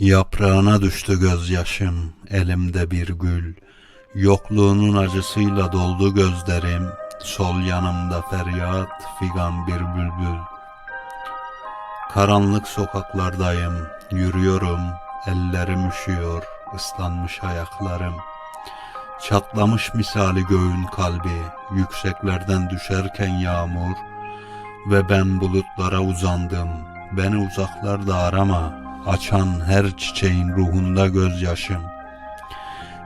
Yaprağına düştü gözyaşım, elimde bir gül. Yokluğunun acısıyla doldu gözlerim. Sol yanımda feryat, figan bir bülbül. Karanlık sokaklardayım, yürüyorum. Ellerim üşüyor, ıslanmış ayaklarım. Çatlamış misali göğün kalbi, yükseklerden düşerken yağmur. Ve ben bulutlara uzandım, beni uzaklarda arama, açan her çiçeğin ruhunda gözyaşım.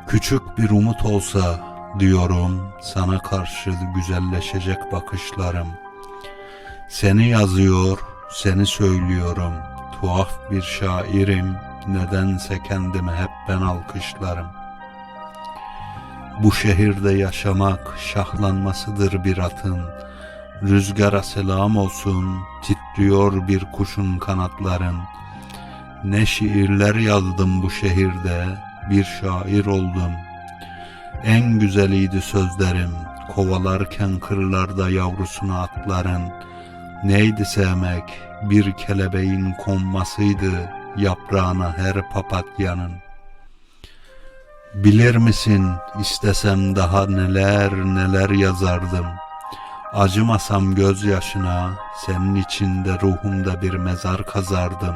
Küçük bir umut olsa diyorum, sana karşı güzelleşecek bakışlarım. Seni yazıyor, seni söylüyorum, tuhaf bir şairim, nedense kendimi hep ben alkışlarım. Bu şehirde yaşamak şahlanmasıdır bir atın. Rüzgara selam olsun, titriyor bir kuşun kanatların. Ne şiirler yazdım bu şehirde, bir şair oldum. En güzeliydi sözlerim, kovalarken kırlarda yavrusunu atların. Neydi sevmek, bir kelebeğin konmasıydı yaprağına her papatyanın. Bilir misin istesem daha neler neler yazardım. Acımasam gözyaşına senin içinde ruhumda bir mezar kazardım.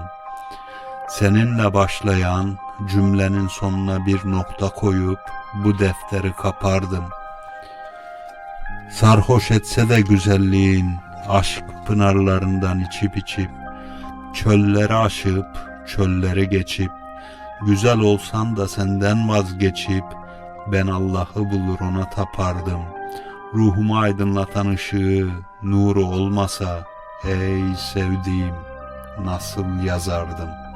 Seninle başlayan cümlenin sonuna bir nokta koyup bu defteri kapardım. Sarhoş etse de güzelliğin aşk pınarlarından içip içip çölleri aşıp çölleri geçip Güzel olsan da senden vazgeçip ben Allah'ı bulur ona tapardım. Ruhumu aydınlatan ışığı, nuru olmasa ey sevdiğim nasıl yazardım.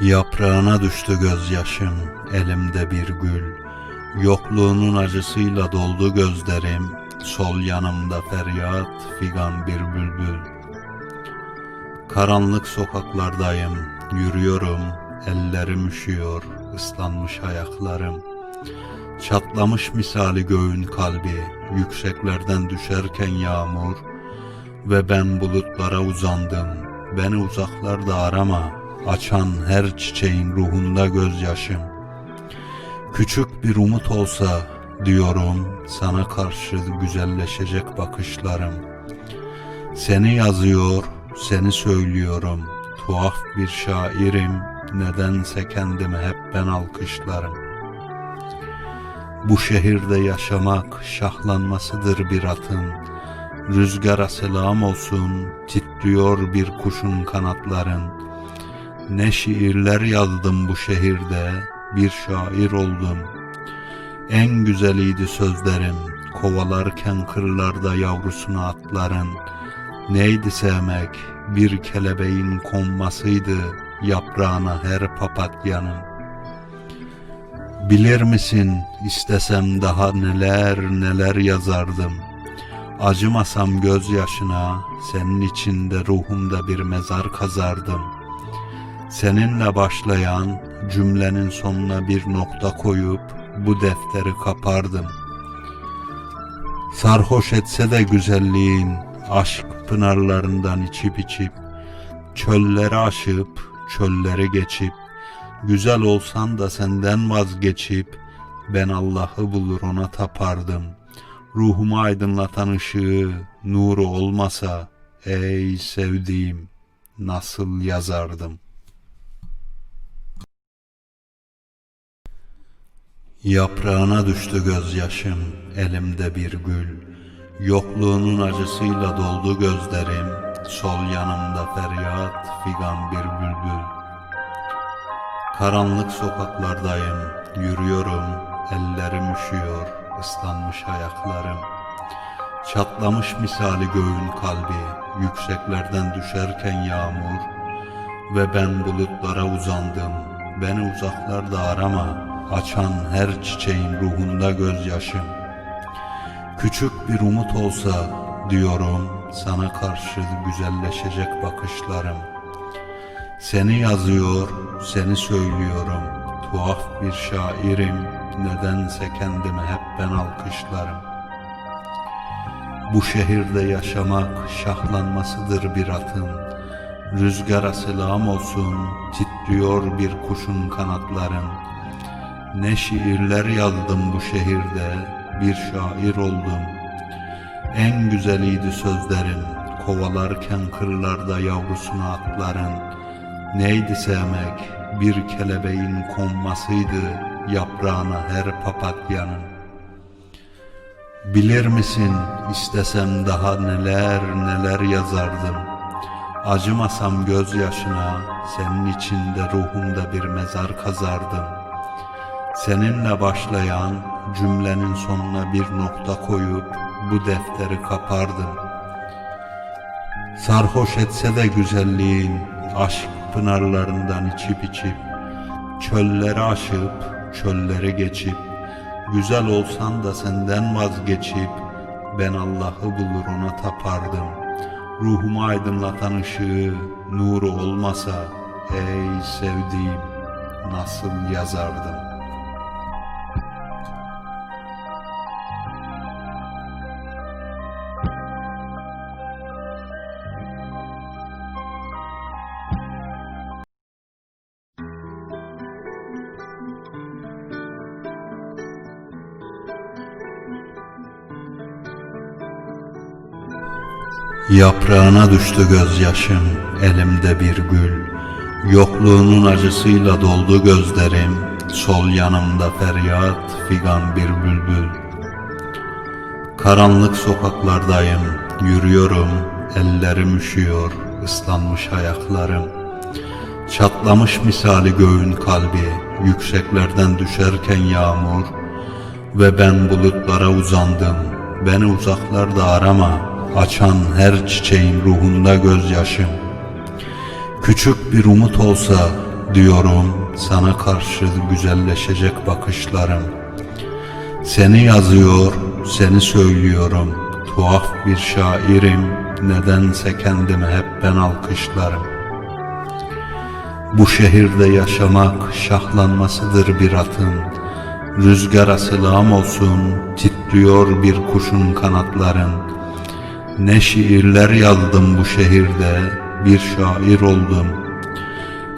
Yaprağına düştü gözyaşım, elimde bir gül. Yokluğunun acısıyla doldu gözlerim, sol yanımda feryat, figan bir bülbül. Karanlık sokaklardayım, yürüyorum, ellerim üşüyor, ıslanmış ayaklarım. Çatlamış misali göğün kalbi, yükseklerden düşerken yağmur ve ben bulutlara uzandım. Beni uzaklarda arama, açan her çiçeğin ruhunda gözyaşım. Küçük bir umut olsa diyorum sana karşı güzelleşecek bakışlarım. Seni yazıyor, seni söylüyorum. Tuhaf bir şairim, nedense kendimi hep ben alkışlarım. Bu şehirde yaşamak şahlanmasıdır bir atın. Rüzgara selam olsun, titriyor bir kuşun kanatların. Ne şiirler yazdım bu şehirde, bir şair oldum. En güzeliydi sözlerim, kovalarken kırlarda yavrusunu atların. Neydi sevmek, bir kelebeğin konmasıydı yaprağına her papatyanın. Bilir misin istesem daha neler neler yazardım. Acımasam gözyaşına senin içinde ruhumda bir mezar kazardım. Seninle başlayan cümlenin sonuna bir nokta koyup bu defteri kapardım. Sarhoş etse de güzelliğin aşk pınarlarından içip içip çölleri aşıp çölleri geçip Güzel olsan da senden vazgeçip ben Allah'ı bulur ona tapardım. Ruhumu aydınlatan ışığı, nuru olmasa ey sevdiğim nasıl yazardım. Yaprağına düştü gözyaşım, elimde bir gül. Yokluğunun acısıyla doldu gözlerim, sol yanımda feryat, figan bir bülbül. Karanlık sokaklardayım, yürüyorum, ellerim üşüyor, ıslanmış ayaklarım. Çatlamış misali göğün kalbi, yükseklerden düşerken yağmur ve ben bulutlara uzandım. Beni uzaklarda arama, açan her çiçeğin ruhunda gözyaşım. Küçük bir umut olsa diyorum sana karşı güzelleşecek bakışlarım. Seni yazıyor, seni söylüyorum. Tuhaf bir şairim, nedense kendimi hep ben alkışlarım. Bu şehirde yaşamak şahlanmasıdır bir atın. Rüzgara selam olsun, titriyor bir kuşun kanatların. Ne şiirler yazdım bu şehirde, bir şair oldum. En güzeliydi sözlerim, kovalarken kırlarda yavrusunu atların. Neydi sevmek, bir kelebeğin konmasıydı yaprağına her papatyanın. Bilir misin istesem daha neler neler yazardım. Acımasam gözyaşına senin içinde ruhumda bir mezar kazardım. Seninle başlayan cümlenin sonuna bir nokta koyup bu defteri kapardım. Sarhoş etse de güzelliğin aşk pınarlarından içip içip Çölleri aşıp çölleri geçip Güzel olsan da senden vazgeçip Ben Allah'ı bulur ona tapardım Ruhumu aydınlatan ışığı nuru olmasa Ey sevdiğim nasıl yazardım Yaprağına düştü gözyaşım, elimde bir gül. Yokluğunun acısıyla doldu gözlerim, sol yanımda feryat, figan bir bülbül. Karanlık sokaklardayım, yürüyorum, ellerim üşüyor, ıslanmış ayaklarım. Çatlamış misali göğün kalbi, yükseklerden düşerken yağmur ve ben bulutlara uzandım. Beni uzaklarda arama, açan her çiçeğin ruhunda gözyaşım. Küçük bir umut olsa diyorum sana karşı güzelleşecek bakışlarım. Seni yazıyor, seni söylüyorum. Tuhaf bir şairim, nedense kendimi hep ben alkışlarım. Bu şehirde yaşamak şahlanmasıdır bir atın. Rüzgara selam olsun, titriyor bir kuşun kanatların. Ne şiirler yazdım bu şehirde, bir şair oldum.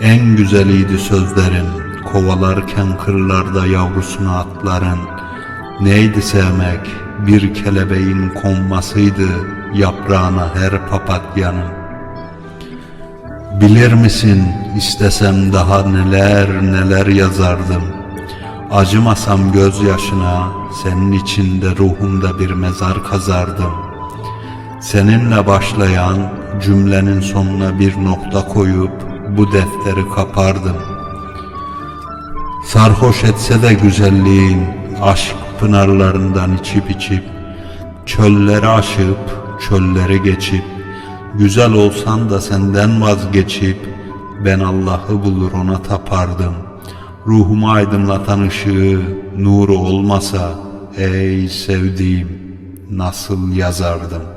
En güzeliydi sözlerim, kovalarken kırlarda yavrusunu atların. Neydi sevmek, bir kelebeğin konmasıydı yaprağına her papatyanın. Bilir misin istesem daha neler neler yazardım. Acımasam gözyaşına senin içinde ruhumda bir mezar kazardım. Seninle başlayan cümlenin sonuna bir nokta koyup bu defteri kapardım. Sarhoş etse de güzelliğin aşk pınarlarından içip içip Çölleri aşıp çölleri geçip Güzel olsan da senden vazgeçip Ben Allah'ı bulur ona tapardım Ruhumu aydınlatan ışığı nuru olmasa Ey sevdiğim nasıl yazardım